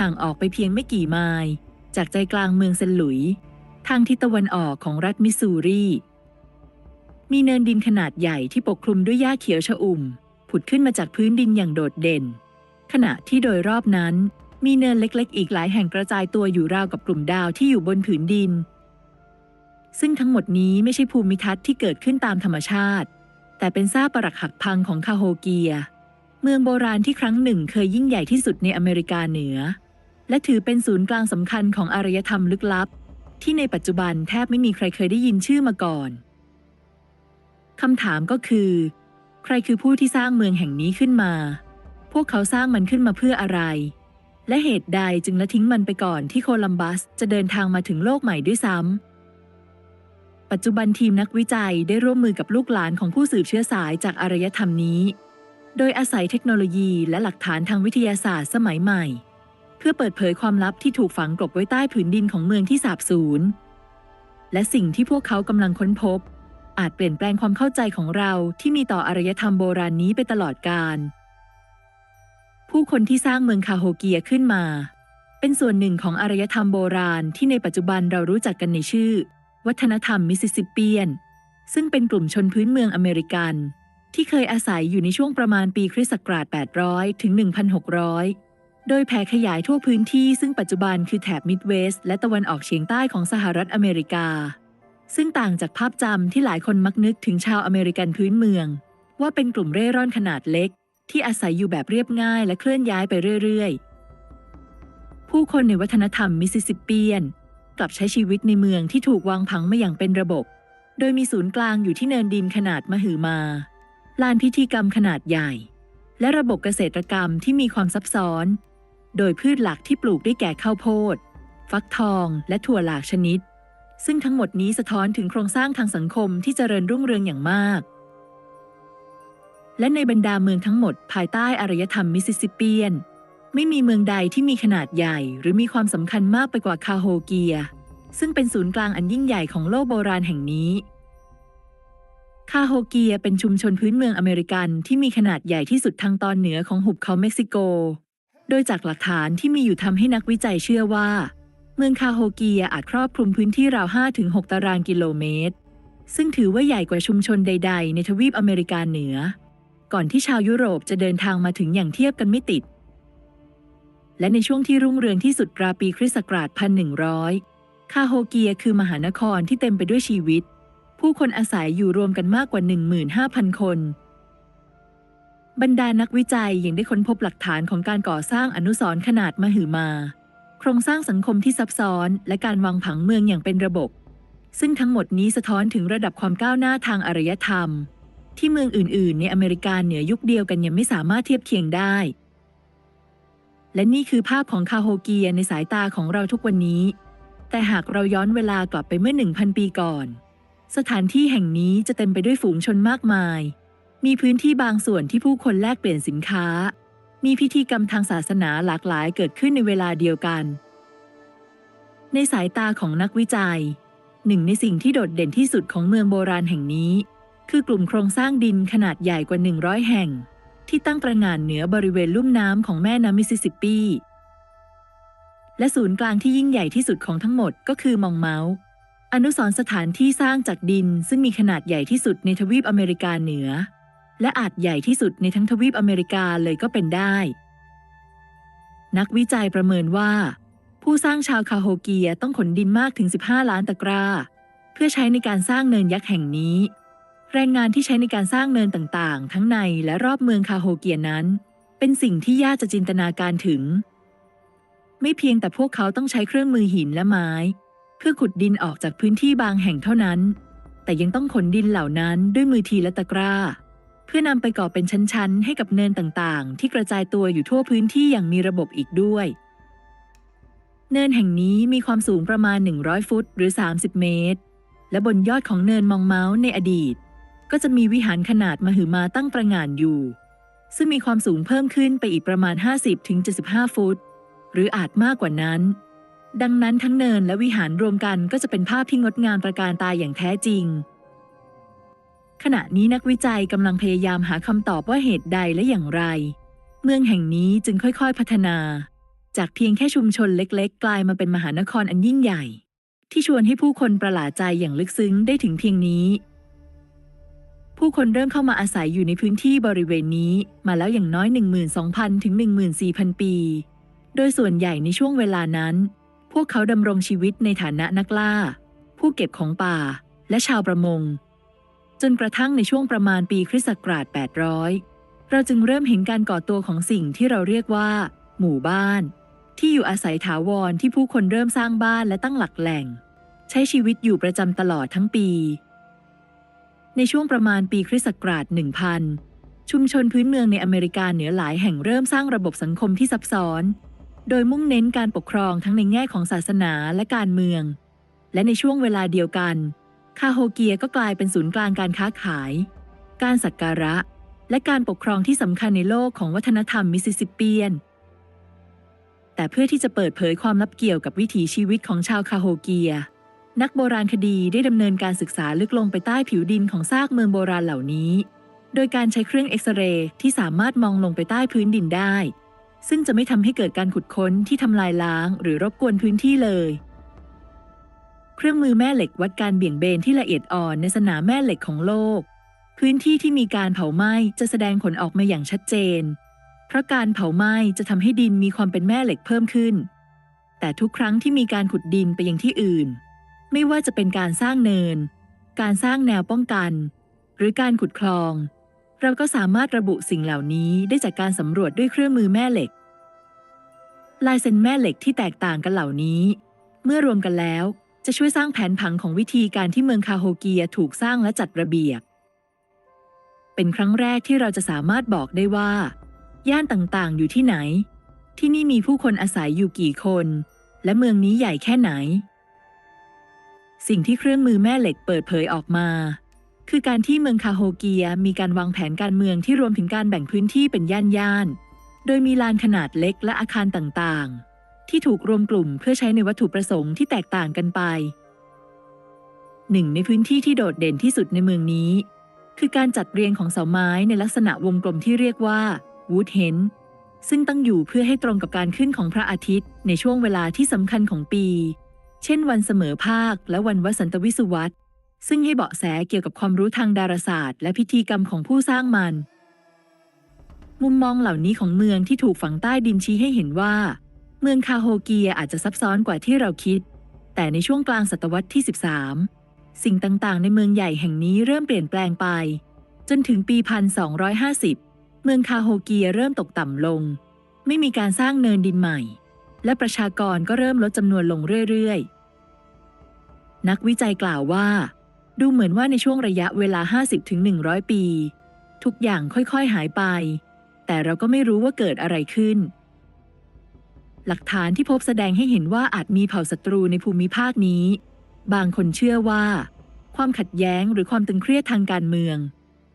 ห่างออกไปเพียงไม่กี่ไมล์จากใจกลางเมืองเซนหลุยส์ทางทิศตะวันออกของรัฐมิสซูรี มีเนินดินขนาดใหญ่ที่ปกคลุมด้วยหญ้าเขียวชอุ่ม ผุดขึ้นมาจากพื้นดินอย่างโดดเด่น ขณะที่โดยรอบนั้น มีเนินเล็กๆ อีกหลายแห่งกระจายตัวอยู่ราวกับกลุ่มดาวที่อยู่บนผืนดิน ซึ่งทั้งหมดนี้ไม่ใช่ภูมิทัศน์ที่เกิดขึ้นตามธรรมชาติ แต่เป็นซากปรักหักพังของคาโฮเกีย เมืองโบราณที่ครั้งหนึ่งเคยยิ่งใหญ่ที่สุดในอเมริกาเหนือ และถือเป็นศูนย์กลางสำคัญของอารยธรรมลึกลับ ที่ในปัจจุบันแทบไม่มีใครเคยได้ยินชื่อมาก่อนคำถามก็คือ ใครคือผู้ที่สร้างเมืองแห่งนี้ขึ้นมา พวกเขาสร้างมันขึ้นมาเพื่ออะไร และเหตุใดจึงละทิ้งมันไปก่อนที่โคลัมบัสจะเดินทางมาถึงโลกใหม่ด้วยซ้ำปัจจุบันทีมนักวิจัยได้ร่วมมือกับลูกหลานของผู้สืบเชื้อสายจากอารยธรรมนี้ โดยอาศัยเทคโนโลยีและหลักฐานทางวิทยาศาสตร์สมัยใหม่ เพื่อเปิดเผยความลับที่ถูกฝังกลบไว้ใต้ผืนดินของเมืองที่สาบสูญ และสิ่งที่พวกเขากำลังค้นพบ อาจเปลี่ยนแปลงความเข้าใจของเราที่มีต่ออารยธรรมโบราณนี้ไปตลอดกาล ผู้คนที่สร้างเมืองคาโฮเกียขึ้นมา เป็นส่วนหนึ่งของอารยธรรมโบราณที่ในปัจจุบันเรารู้จักกันในชื่อ วัฒนธรรมมิสซิสซิปเปียน ซึ่งเป็นกลุ่มชนพื้นเมืองอเมริกันที่เคยอาศัยอยู่ในช่วงประมาณปีคริสต์ศักราช 800 ถึง 1,600 โดยแผ่ขยายทั่วพื้นที่ซึ่งปัจจุบันคือแถบมิดเวสต์และตะวันออกเฉียงใต้ของสหรัฐอเมริกา ซึ่งต่างจากภาพจำที่หลายคนมักนึกถึงชาวอเมริกันพื้นเมือง ว่าเป็นกลุ่มเร่ร่อนขนาดเล็ก ที่อาศัยอยู่แบบเรียบง่ายและเคลื่อนย้ายไปเรื่อยๆ ผู้คนในวัฒนธรรมมิสซิสซิปเปียน กลับใช้ชีวิตในเมืองที่ถูกวางผังมาอย่างเป็นระบบ โดยมีศูนย์กลางอยู่ที่เนินดินขนาดมหึมาลานพิธีกรรมขนาดใหญ่ และระบบเกษตรกรรมที่มีความซับซ้อน โดยพืชหลักที่ปลูกได้แก่ข้าวโพด ฟักทอง และถั่วหลากชนิด ซึ่งทั้งหมดนี้สะท้อนถึงโครงสร้างทางสังคมที่เจริญรุ่งเรืองอย่างมาก และในบรรดาเมืองทั้งหมด ภายใต้อารยธรรมมิสซิสซิปเปียน ไม่มีเมืองใดที่มีขนาดใหญ่ หรือมีความสำคัญมากไปกว่าคาโฮเกีย ซึ่งเป็นศูนย์กลางอันยิ่งใหญ่ของโลกโบราณแห่งนี้คาโฮเกียเป็นชุมชนพื้นเมืองอเมริกันที่มีขนาดใหญ่ที่สุดทางตอนเหนือของหุบเขาเม็กซิโก โดยจากหลักฐานที่มีอยู่ทำให้นักวิจัยเชื่อว่า เมืองคาโฮเกียอาจครอบคลุมพื้นที่ราว 5-6 ตารางกิโลเมตร ซึ่งถือว่าใหญ่กว่าชุมชนใด ๆ ในทวีปอเมริกาเหนือ ก่อนที่ชาวยุโรปจะเดินทางมาถึงอย่างเทียบกันไม่ติด และในช่วงที่รุ่งเรืองที่สุดราวปีคริสต์ศักราช 1100 คาโฮเกียคือมหานครที่เต็มไปด้วยชีวิต ผู้คนอาศัยอยู่รวมกันมากกว่า 15,000 คน บรรดานักวิจัยยังได้ค้นพบหลักฐานของการก่อสร้างอนุสรณ์ขนาดมหึมา โครงสร้างสังคมที่ซับซ้อน และการวางผังเมืองอย่างเป็นระบบ ซึ่งทั้งหมดนี้สะท้อนถึงระดับความก้าวหน้าทางอารยธรรม ที่เมืองอื่น ๆ ในอเมริกาเหนือยุคเดียวกันยังไม่สามารถเทียบเคียงได้ และนี่คือภาพของคาโฮเกียในสายตาของเราทุกวันนี้ แต่หากเราย้อนเวลากลับไปเมื่อ 1,000 ปีก่อน สถานที่แห่งนี้จะเต็มไปด้วยฝูงชนมากมาย มีพื้นที่บางส่วนที่ผู้คนแลกเปลี่ยนสินค้า มีพิธีกรรมทางศาสนาหลากหลายเกิดขึ้นในเวลาเดียวกัน ในสายตาของนักวิจัย หนึ่งในสิ่งที่โดดเด่นที่สุดของเมืองโบราณแห่งนี้ คือกลุ่มโครงสร้างดินขนาดใหญ่กว่า 100 แห่ง ที่ตั้งประงานเหนือบริเวณลุ่มน้ำของแม่น้ำมิสซิสซิปปี และศูนย์กลางที่ยิ่งใหญ่ที่สุดของทั้งหมดก็คือมองเมาส์อนุสรณ์สถานที่สร้างจากดินซึ่งมีขนาดใหญ่ที่สุดในทวีปอเมริกาเหนือ และอาจใหญ่ที่สุดในทั้งทวีปอเมริกาเลยก็เป็นได้ นักวิจัยประเมินว่า ผู้สร้างชาวคาโฮเกียต้องขนดินมากถึง 15 ล้านตะกร้า เพื่อใช้ในการสร้างเนินยักษ์แห่งนี้ แรงงานที่ใช้ในการสร้างเนินต่างๆ ทั้งในและรอบเมืองคาโฮเกียนั้น เป็นสิ่งที่ยากจะจินตนาการถึง ไม่เพียงแต่พวกเขาต้องใช้เครื่องมือหินและไม้ เพื่อขุดดินออกจากพื้นที่บางแห่งเท่านั้น แต่ยังต้องขนดินเหล่านั้นด้วยมือทีและตะกร้า พื่อนำไปก่อเป็นชั้น ๆ ให้กับเนินต่างๆ ที่กระจายตัวอยู่ทั่วพื้นที่อย่างมีระบบอีกด้วย เนินแห่งนี้มีความสูงประมาณ 100 ฟุต หรือ 30 เมตร และบนยอดของเนินมองเมาส์ในอดีต ก็จะมีวิหารขนาดมหึมาตั้งประงานอยู่ ซึ่งมีความสูงเพิ่มขึ้นไปอีกประมาณ 50-75 ฟุต หรืออาจมากกว่านั้น ดังนั้นทั้งเนินและวิหารรวมกันก็จะเป็นภาพที่งดงามประการตาอย่างแท้จริง ขณะนี้นักวิจัยกำลังพยายามหาคำตอบว่าเหตุใดและอย่างไร เมืองแห่งนี้จึงค่อยๆพัฒนา จากเพียงแค่ชุมชนเล็ก ๆ กลายมาเป็นมหานครอันยิ่งใหญ่ ที่ชวนให้ผู้คนประหลาดใจอย่างลึกซึ้งได้ถึงเพียงนี้ ผู้คนเริ่มเข้ามาอาศัยอยู่ในพื้นที่บริเวณนี้มาแล้วอย่างน้อย 12,000 ถึง 14,000 ปี โดยส่วนใหญ่ในช่วงเวลานั้น พวกเขาดำรงชีวิตในฐานะนักล่า ผู้เก็บของป่า และชาวประมง จนกระทั่งในช่วงประมาณปีคริสต์ศักราช 800 เราจึงเริ่มเห็นการก่อตัวของสิ่งที่เราเรียกว่า หมู่บ้าน ที่อยู่อาศัยถาวรที่ผู้คนเริ่มสร้างบ้านและตั้งหลักแหล่ง ใช้ชีวิตอยู่ประจำตลอดทั้งปี ในช่วงประมาณปีคริสต์ศักราช 1000 ชุมชนพื้นเมืองในอเมริกาเหนือหลายแห่งเริ่มสร้างระบบสังคมที่ซับซ้อน โดยมุ่งเน้นการปกครองทั้งในแง่ของศาสนาและการเมือง และในช่วงเวลาเดียวกัน คาโฮเกียก็กลายเป็นศูนย์กลางการค้าขาย การสักการะ และการปกครองที่สำคัญในโลกของวัฒนธรรมมิสซิสซิปเปียน แต่เพื่อที่จะเปิดเผยความลับเกี่ยวกับวิถีชีวิตของชาวคาโฮเกีย นักโบราณคดีได้ดำเนินการศึกษาลึกลงไปใต้ผิวดินของซากเมืองโบราณเหล่านี้ โดยการใช้เครื่องเอ็กซเรย์ที่สามารถมองลงไปใต้พื้นดินได้ ซึ่งจะไม่ทำให้เกิดการขุดค้นที่ทำลายล้าง หรือรบกวนพื้นที่เลย เครื่องมือแม่เหล็กวัดการเบี่ยงเบนที่ละเอียดอ่อนในสนามแม่เหล็กของโลก พื้นที่ที่มีการเผาไหม้จะแสดงผลออกมาอย่างชัดเจน เพราะการเผาไหม้จะทำให้ดินมีความเป็นแม่เหล็กเพิ่มขึ้น แต่ทุกครั้งที่มีการขุดดินไปยังที่อื่น ไม่ว่าจะเป็นการสร้างเนิน การสร้างแนวป้องกัน หรือการขุดคลอง เราก็สามารถระบุสิ่งเหล่านี้ได้จากการสำรวจด้วยเครื่องมือแม่เหล็ก ลายเซ็นแม่เหล็กที่แตกต่างกันเหล่านี้ เมื่อรวมกันแล้ว จะช่วยสร้างแผนผังของวิธีการที่เมืองคาโฮเกียถูกสร้างและจัดระเบียบ เป็นครั้งแรกที่เราจะสามารถบอกได้ว่า ย่านต่างๆ อยู่ที่ไหน ที่นี่มีผู้คนอาศัยอยู่กี่คน และเมืองนี้ใหญ่แค่ไหน สิ่งที่เครื่องมือแม่เหล็กเปิดเผยออกมา คือการที่เมืองคาโฮเกียมีการวางแผนการเมืองที่รวมถึงการแบ่งพื้นที่เป็นย่านๆโดยมีลานขนาดเล็กและอาคารต่างๆ ที่ถูกรวมกลุ่มเพื่อใช้ในวัตถุประสงค์ที่แตกต่างกันไปหนึ่งในพื้นที่ที่โดดเด่นที่สุดในเมืองนี้ คือการจัดเรียงของเสาไม้ในลักษณะวงกลมที่เรียกว่าวูดเฮนซึ่งตั้งอยู่เพื่อให้ตรงกับการขึ้นของพระอาทิตย์ ในช่วงเวลาที่สำคัญของปี เช่นวันเสมอภาคและวันวสันตวิสุวัตซึ่งให้เบาะแสเกี่ยวกับความรู้ทางดาราศาสตร์ และพิธีกรรมของผู้สร้างมัน มุมมองเหล่านี้ของเมืองที่ถูกฝังใต้ดินชี้ให้เห็นว่า เมืองคาโฮเกียอาจจะซับซ้อนกว่าที่เราคิด แต่ในช่วงกลางศตวรรษที่ 13 สิ่งต่างๆ ในเมืองใหญ่แห่งนี้เริ่มเปลี่ยนแปลงไป จนถึงปี 1250 เมืองคาโฮเกียเริ่มตกต่ำลง ไม่มีการสร้างเนินดินใหม่ และประชากรก็เริ่มลดจำนวนลงเรื่อยๆ นักวิจัยกล่าวว่า ดูเหมือนว่าในช่วงระยะเวลา 50-100 ปี ทุกอย่างค่อยๆหายไป แต่เราก็ไม่รู้ว่าเกิดอะไรขึ้น หลักฐานที่พบแสดงให้เห็นว่าอาจมีเผ่าศัตรูในภูมิภาคนี้ บางคนเชื่อว่า ความขัดแย้งหรือความตึงเครียดทางการเมือง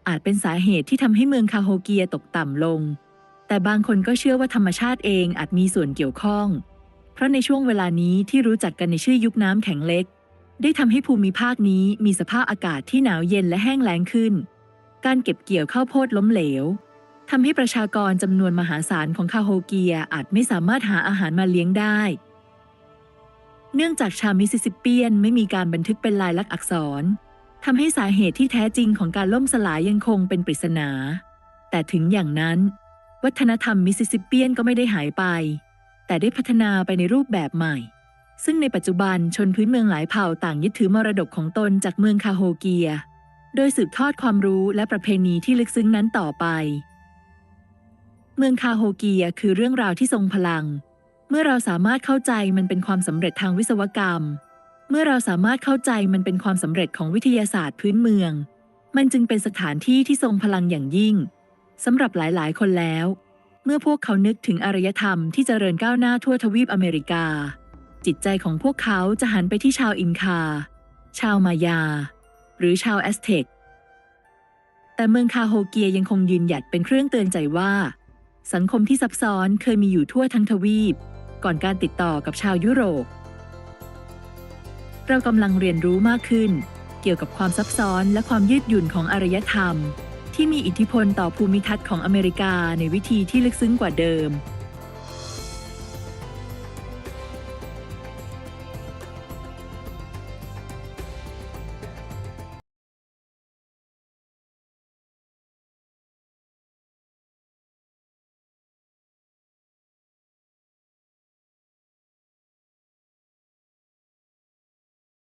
อาจเป็นสาเหตุที่ทำให้เมืองคาโฮเกียตกต่ำลง แต่บางคนก็เชื่อว่าธรรมชาติเองอาจมีส่วนเกี่ยวข้อง เพราะในช่วงเวลานี้ที่รู้จักกันในชื่อยุคน้ำแข็งเล็ก ได้ทำให้ภูมิภาคนี้มีสภาพอากาศที่หนาวเย็นและแห้งแล้งขึ้น การเก็บเกี่ยวข้าวโพดล้มเหลว ทำให้ประชากรจำนวนมหาศาลของคาโฮเกียอาจไม่สามารถหาอาหารมาเลี้ยงได้ เนื่องจากชาวมิสซิสซิปเปียนไม่มีการบันทึกเป็นลายลักษณ์อักษรทำให้สาเหตุที่แท้จริงของการล่มสลายยังคงเป็นปริศนา แต่ถึงอย่างนั้น วัฒนธรรมมิสซิสซิปเปียนก็ไม่ได้หายไป แต่ได้พัฒนาไปในรูปแบบใหม่ ซึ่งในปัจจุบันชนพื้นเมืองหลายเผ่าต่างยึดถือมรดกของตนจากเมืองคาโฮเกีย โดยสืบทอดความรู้และประเพณีที่ลึกซึ้งนั้นต่อไป เมืองคาโฮเกียคือเรื่องราวที่ทรงพลัง เมื่อเราสามารถเข้าใจมันเป็นความสำเร็จทางวิศวกรรม เมื่อเราสามารถเข้าใจมันเป็นความสำเร็จของวิทยาศาสตร์พื้นเมือง มันจึงเป็นสถานที่ที่ทรงพลังอย่างยิ่งสำหรับหลายๆ คนแล้ว เมื่อพวกเขานึกถึงอารยธรรมที่เจริญก้าวหน้าทั่วทวีปอเมริกา จิตใจของพวกเขาจะหันไปที่ชาวอินคา ชาวมายา หรือชาวแอสเท็กแต่เมืองคาโฮเกียยังคงยืนหยัดเป็นเครื่องเตือนใจว่า สังคมที่ซับซ้อนเคยมีอยู่ทั่วทั้งทวีป ก่อนการติดต่อกับชาวยุโรป เรากำลังเรียนรู้มากขึ้น เกี่ยวกับความซับซ้อนและความยืดหยุ่นของอารยธรรม ที่มีอิทธิพลต่อภูมิทัศน์ของอเมริกาในวิธีที่ลึกซึ้งกว่าเดิม